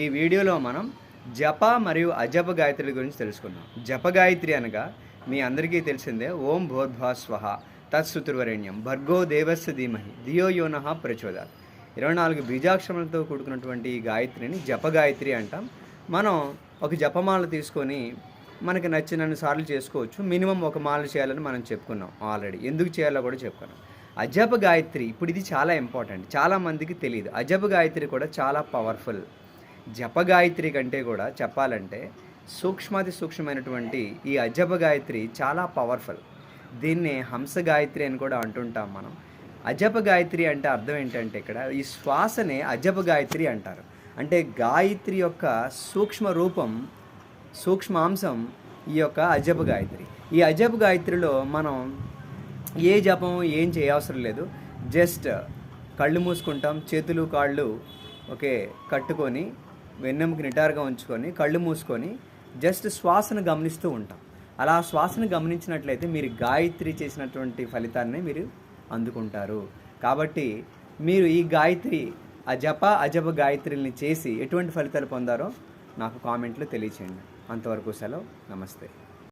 ఈ వీడియోలో మనం జప మరియు అజప గాయత్రి గురించి తెలుసుకుందాం. జప గాయత్రి అనగా మీ అందరికీ తెలిసిందే ఓం భోర్భా స్వహ తత్సుతుర్వరేణ్యం భర్గో దేవస్య ధీమహి ధియో యోన ప్రచోదాత్. ఇరవై నాలుగు బీజాక్షరములతో కూడుకున్నటువంటి ఈ గాయత్రిని జప గాయత్రి అంటాం. మనం ఒక జపమాల తీసుకొని మనకి నచ్చినన్ని సార్లు చేసుకోవచ్చు. మినిమం ఒక మాల చేయాలని మనం చెప్పుకున్నాం ఆల్రెడీ. ఎందుకు చేయాలో కూడా చెప్పుకున్నాం. అజప గాయత్రి ఇప్పుడు ఇది చాలా ఇంపార్టెంట్ చాలా మందికి తెలియదు అజబ గాయత్రి కూడా చాలా పవర్ఫుల్ జప గాయత్రి కంటే కూడా చెప్పాలంటే సూక్ష్మాతి సూక్ష్మమైనటువంటి ఈ అజబ గాయత్రి చాలా పవర్ఫుల్ దీన్నే హంస గాయత్రి అని కూడా అంటుంటాం మనం. అజప గాయత్రి అంటే అర్థం ఏంటంటే ఇక్కడ ఈ శ్వాసనే అజప గాయత్రి అంటారు. అంటే గాయత్రి యొక్క సూక్ష్మ రూపం సూక్ష్మాంశం ఈ యొక్క అజప గాయత్రి. ఈ అజప గాయత్రిలో మనం ఏ జపం ఏం చేయవసరం లేదు. జస్ట్ కళ్ళు మూసుకుంటాం చేతులు కాళ్ళు ఓకే కట్టుకొని వెన్నెముకి నిటారుగా ఉంచుకొని కళ్ళు మూసుకొని జస్ట్ శ్వాసను గమనిస్తూ ఉంటాం. అలా శ్వాసను గమనించినట్లయితే మీరు గాయత్రి చేసినటువంటి ఫలితాన్ని మీరు అందుకుంటారు. కాబట్టి మీరు ఈ గాయత్రి అజప అజప గాయత్రిని చేసి ఎటువంటి ఫలితాలు పొందారో నాకు కామెంట్లో తెలియచేయండి. అంతవరకు సెలవు. నమస్తే.